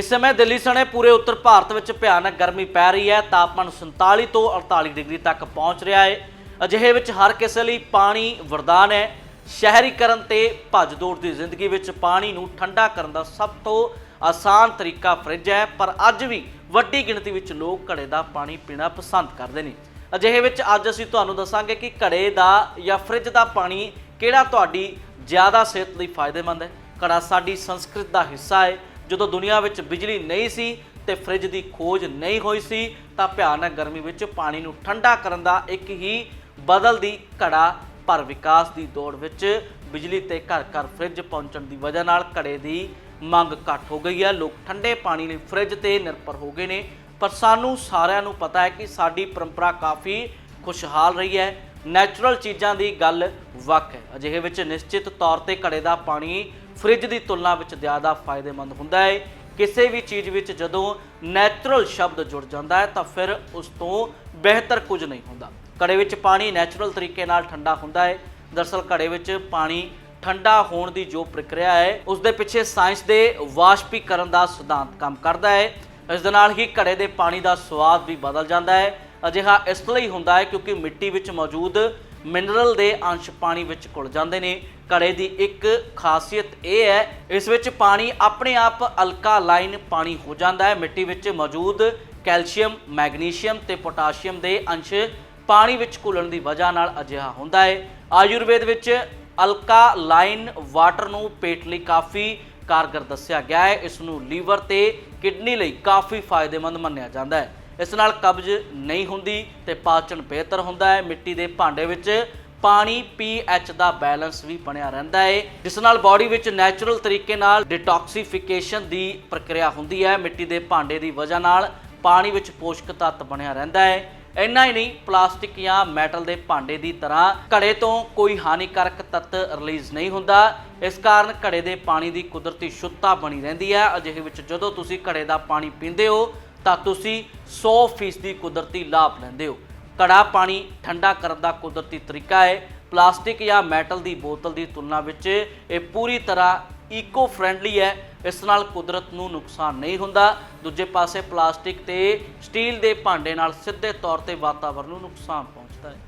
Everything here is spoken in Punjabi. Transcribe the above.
ਇਸ ਸਮੇਂ ਦਿੱਲੀ ਸਣੇ ਪੂਰੇ ਉੱਤਰ ਭਾਰਤ ਵਿੱਚ ਭਿਆਨਕ ਗਰਮੀ ਪੈ ਰਹੀ ਹੈ। ਤਾਪਮਾਨ 47 ਤੋਂ 48 ਡਿਗਰੀ ਤੱਕ ਪਹੁੰਚ ਰਿਹਾ ਹੈ। ਅਜਿਹੇ ਵਿੱਚ ਹਰ ਕਿਸੇ ਲਈ ਪਾਣੀ ਵਰਦਾਨ ਹੈ। ਸ਼ਹਿਰੀਕਰਨ ਤੇ ਭੱਜ ਦੌੜ ਦੀ ਜ਼ਿੰਦਗੀ ਵਿੱਚ ਪਾਣੀ ਨੂੰ ਠੰਡਾ ਕਰਨ ਦਾ ਸਭ ਤੋਂ ਆਸਾਨ ਤਰੀਕਾ ਫ੍ਰਿਜ ਹੈ। ਪਰ ਅੱਜ ਵੀ ਵੱਡੀ ਗਿਣਤੀ ਵਿੱਚ ਲੋਕ ਘੜੇ ਦਾ ਪਾਣੀ ਪੀਣਾ ਪਸੰਦ ਕਰਦੇ ਨੇ। ਅਜਿਹੇ ਵਿੱਚ ਅੱਜ ਅਸੀਂ ਤੁਹਾਨੂੰ ਦੱਸਾਂਗੇ ਕਿ ਘੜੇ ਦਾ ਜਾਂ ਫ੍ਰਿਜ ਦਾ ਪਾਣੀ ਕਿਹੜਾ ਤੁਹਾਡੀ ਜ਼ਿਆਦਾ ਸਿਹਤ ਲਈ ਫਾਇਦੇਮੰਦ ਹੈ। ਘੜਾ ਸਾਡੀ ਸੰਸਕ੍ਰਿਤ ਦਾ ਹਿੱਸਾ ਹੈ। ਜਦੋਂ ਦੁਨੀਆ ਵਿੱਚ ਬਿਜਲੀ ਨਹੀਂ ਸੀ ਤੇ ਫ੍ਰਿਜ ਦੀ ਖੋਜ ਨਹੀਂ ਹੋਈ ਸੀ, ਤਾਂ ਭਿਆਨਕ ਗਰਮੀ ਵਿੱਚ ਪਾਣੀ ਨੂੰ ਠੰਡਾ ਕਰਨ ਦਾ ਇੱਕ ਹੀ ਬਦਲਦੀ ਘੜਾ ਪਰ ਵਿਕਾਸ ਦੀ ਦੌੜ ਵਿੱਚ ਬਿਜਲੀ ਤੇ ਘਰ ਘਰ ਫ੍ਰਿਜ ਪਹੁੰਚਣ ਦੀ ਵਜ੍ਹਾ ਨਾਲ ਘੜੇ ਦੀ ਮੰਗ ਘੱਟ ਹੋ ਗਈ ਹੈ। ਲੋਕ ਠੰਡੇ ਪਾਣੀ ਲਈ ਫ੍ਰਿਜ ਤੇ ਨਿਰਭਰ ਹੋ ਗਏ ਨੇ। ਪਰ ਸਾਨੂੰ ਸਾਰਿਆਂ ਨੂੰ ਪਤਾ ਹੈ ਕਿ ਸਾਡੀ ਪਰੰਪਰਾ ਕਾਫੀ ਖੁਸ਼ਹਾਲ ਰਹੀ ਹੈ। ਨੈਚੁਰਲ ਚੀਜ਼ਾਂ ਦੀ ਗੱਲ ਵੱਖ ਹੈ। ਅਜਿਹੇ ਵਿੱਚ ਨਿਸ਼ਚਿਤ ਤੌਰ ਤੇ ਘੜੇ ਦਾ ਪਾਣੀ ਫ੍ਰਿਜ ਦੀ ਤੁਲਨਾ ਵਿੱਚ ਜ਼ਿਆਦਾ ਫਾਇਦੇਮੰਦ ਹੁੰਦਾ ਹੈ। ਕਿਸੇ ਵੀ ਚੀਜ਼ ਵਿੱਚ ਜਦੋਂ ਨੈਚੁਰਲ ਸ਼ਬਦ ਜੁੜ ਜਾਂਦਾ ਹੈ ਤਾਂ ਫਿਰ ਉਸ ਤੋਂ ਬਿਹਤਰ ਕੁਝ ਨਹੀਂ ਹੁੰਦਾ। ਘੜੇ ਵਿੱਚ ਪਾਣੀ ਨੈਚੁਰਲ ਤਰੀਕੇ ਨਾਲ ਠੰਡਾ ਹੁੰਦਾ ਹੈ। ਦਰਅਸਲ ਘੜੇ ਵਿੱਚ ਪਾਣੀ ਠੰਡਾ ਹੋਣ ਦੀ ਜੋ ਪ੍ਰਕਿਰਿਆ ਹੈ, ਉਸ ਦੇ ਪਿੱਛੇ ਸਾਇੰਸ ਦੇ ਵਾਸ਼ਪੀਕਰਨ ਦਾ ਸਿਧਾਂਤ ਕੰਮ ਕਰਦਾ ਹੈ। ਇਸ ਦੇ ਨਾਲ ਹੀ ਘੜੇ ਦੇ ਪਾਣੀ ਦਾ ਸਵਾਦ ਵੀ ਬਦਲ ਜਾਂਦਾ ਹੈ। ਅਜਿਹਾ ਇਸ ਲਈ ਹੁੰਦਾ ਹੈ ਕਿਉਂਕਿ ਮਿੱਟੀ ਵਿੱਚ ਮੌਜੂਦ ਮਿਨਰਲ ਦੇ ਅੰਸ਼ ਪਾਣੀ ਵਿੱਚ ਘੁਲ ਜਾਂਦੇ ਨੇ। ਘੜੇ ਦੀ ਇੱਕ ਖਾਸੀਅਤ ਇਹ ਹੈ, ਇਸ ਵਿੱਚ ਪਾਣੀ ਆਪਣੇ ਆਪ ਅਲਕਾਲਾਈਨ ਪਾਣੀ ਹੋ ਜਾਂਦਾ ਹੈ। ਮਿੱਟੀ ਵਿੱਚ ਮੌਜੂਦ ਕੈਲਸ਼ੀਅਮ, ਮੈਗਨੀਸ਼ੀਅਮ ਤੇ ਪੋਟਾਸ਼ੀਅਮ ਦੇ ਅੰਸ਼ ਪਾਣੀ ਵਿੱਚ ਘੁਲਣ ਦੀ ਵਜ੍ਹਾ ਨਾਲ ਅਜਿਹਾ ਹੁੰਦਾ ਹੈ। ਆਯੁਰਵੇਦ ਵਿੱਚ ਅਲਕਾਲਾਈਨ ਵਾਟਰ ਨੂੰ ਪੇਟ ਲਈ ਕਾਫੀ ਕਾਰਗਰ ਦੱਸਿਆ ਗਿਆ ਹੈ। ਇਸ ਨੂੰ ਲੀਵਰ ਤੇ ਕਿਡਨੀ ਲਈ ਕਾਫੀ ਫਾਇਦੇਮੰਦ ਮੰਨਿਆ ਜਾਂਦਾ ਹੈ। ਇਸ ਨਾਲ ਕਬਜ਼ ਨਹੀਂ ਹੁੰਦੀ ਤੇ ਪਾਚਨ ਬਿਹਤਰ ਹੁੰਦਾ ਹੈ। ਮਿੱਟੀ ਦੇ ਭਾਂਡੇ ਵਿੱਚ ਪਾਣੀ pH ਦਾ ਬੈਲੈਂਸ ਵੀ ਬਣਿਆ ਰਹਿੰਦਾ ਹੈ। ਜਿਸ ਨਾਲ ਬਾਡੀ ਵਿੱਚ ਨੈਚੁਰਲ ਤਰੀਕੇ ਨਾਲ ਡਿਟੌਕਸੀਫਿਕੇਸ਼ਨ ਦੀ ਪ੍ਰਕਿਰਿਆ ਹੁੰਦੀ ਹੈ। ਮਿੱਟੀ ਦੇ ਭਾਂਡੇ ਦੀ ਵਜ੍ਹਾ ਨਾਲ ਪਾਣੀ ਵਿੱਚ ਪੋਸ਼ਕ ਤੱਤ ਬਣਿਆ ਰਹਿੰਦਾ ਹੈ। ਇੰਨਾ ਹੀ ਨਹੀਂ, ਪਲਾਸਟਿਕ ਜਾਂ ਮੈਟਲ ਦੇ ਭਾਂਡੇ ਦੀ ਤਰ੍ਹਾਂ ਘੜੇ ਤੋਂ ਕੋਈ ਹਾਨੀਕਾਰਕ ਤੱਤ ਰਿਲੀਜ਼ ਨਹੀਂ ਹੁੰਦਾ। ਇਸ ਕਾਰਨ ਘੜੇ ਦੇ ਪਾਣੀ ਦੀ ਕੁਦਰਤੀ ਸ਼ੁੱਧਤਾ ਬਣੀ ਰਹਿੰਦੀ ਹੈ। ਅਜਿਹੇ ਵਿੱਚ ਜਦੋਂ ਤੁਸੀਂ ਘੜੇ ਦਾ ਪਾਣੀ ਪੀਂਦੇ ਹੋ ਤਾਂ ਤੁਸੀਂ 100% ਕੁਦਰਤੀ ਲਾਭ ਲੈਂਦੇ ਹੋ। ਕੜਾ ਪਾਣੀ ਠੰਡਾ ਕਰਨ ਦਾ ਕੁਦਰਤੀ ਤਰੀਕਾ ਹੈ। ਪਲਾਸਟਿਕ ਜਾਂ ਮੈਟਲ ਦੀ ਬੋਤਲ ਦੀ ਤੁਲਨਾ ਵਿੱਚ ਇਹ ਪੂਰੀ ਤਰ੍ਹਾਂ ਈਕੋ ਫ੍ਰੈਂਡਲੀ ਹੈ। ਇਸ ਨਾਲ ਕੁਦਰਤ ਨੂੰ ਨੁਕਸਾਨ ਨਹੀਂ ਹੁੰਦਾ। ਦੂਜੇ ਪਾਸੇ ਪਲਾਸਟਿਕ ਤੇ ਸਟੀਲ ਦੇ ਭਾਂਡੇ ਨਾਲ ਸਿੱਧੇ ਤੌਰ ਤੇ ਵਾਤਾਵਰਣ ਨੂੰ ਨੁਕਸਾਨ ਪਹੁੰਚਦਾ ਹੈ।